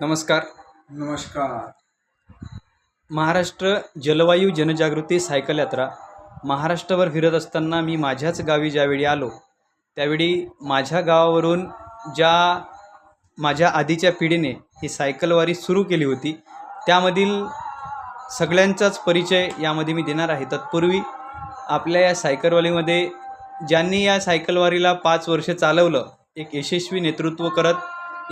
नमस्कार. नमस्कार. महाराष्ट्र जलवायू जनजागृती सायकल यात्रा. महाराष्ट्रभर फिरत असताना मी माझ्याच गावी ज्यावेळी आलो त्यावेळी माझ्या गावावरून ज्या माझ्या आधीच्या पिढीने ही सायकलवारी सुरू केली होती त्यामधील सगळ्यांचाच परिचय यामध्ये मी देणार आहे. तत्पूर्वी आपल्या या सायकलवारीमध्ये ज्यांनी या सायकलवारीला पाच वर्ष चालवलं एक यशस्वी नेतृत्व करत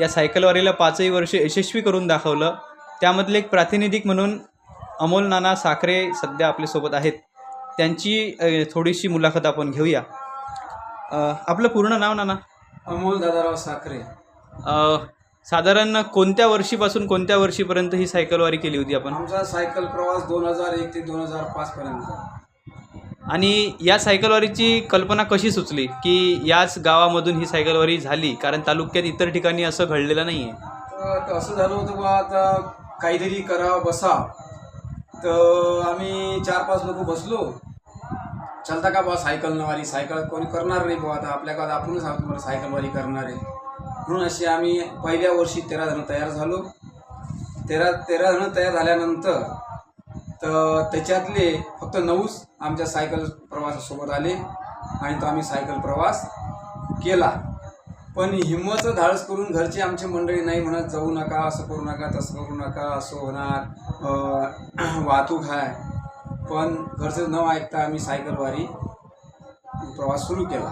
या सायकलवारीला पाचही वर्ष यशस्वी करून दाखवलं. त्यामधले एक प्रातिनिधिक म्हणून अमोल नाना साखरे सध्या आपल्यासोबत आहेत. त्यांची थोडीशी मुलाखत आपण घेऊया. आपलं पूर्ण नाव नाना? अमोल दादाराव साखरे. साधारण कोणत्या वर्षीपासून कोणत्या वर्षीपर्यंत ही सायकलवारी केली होती आपण? आमचा सायकल प्रवास दोन हजार एक ते दोन हजार पाच पर्यंत आणि या सायकलवारीची कल्पना कशी सुचली की याच गावामधून ही सायकलवारी झाली? कारण तालुक्यात इतर ठिकाणी असं घडलेलं नाही आहे तर असं झालं होतं बा आता काहीतरी करा बसा. तर आम्ही चार पाच लोक बसलो. चालता का बा सायकलवारी? सायकल कोणी करणार नाही बुवा आता आपल्या गावात आपणच आहोत तुम्हाला सायकलवारी करणार आहे. म्हणून असे आम्ही पहिल्या वर्षी तेरा जण तयार झालो. तेरा तेरा जण तयार झाल्यानंतर तर त्याच्यातले फक्त नऊच आमच्या सायकल प्रवासासोबत आले आणि तो आम्ही सायकल प्रवास केला. पण हिंमत धाडस करून घरचे आमची मंडळी नाही म्हणत जाऊ नका असं करू नका तसं करू नका असं होणार वाहतूक आहे पण घरचं न ऐकता आम्ही सायकलवारी प्रवास सुरू केला.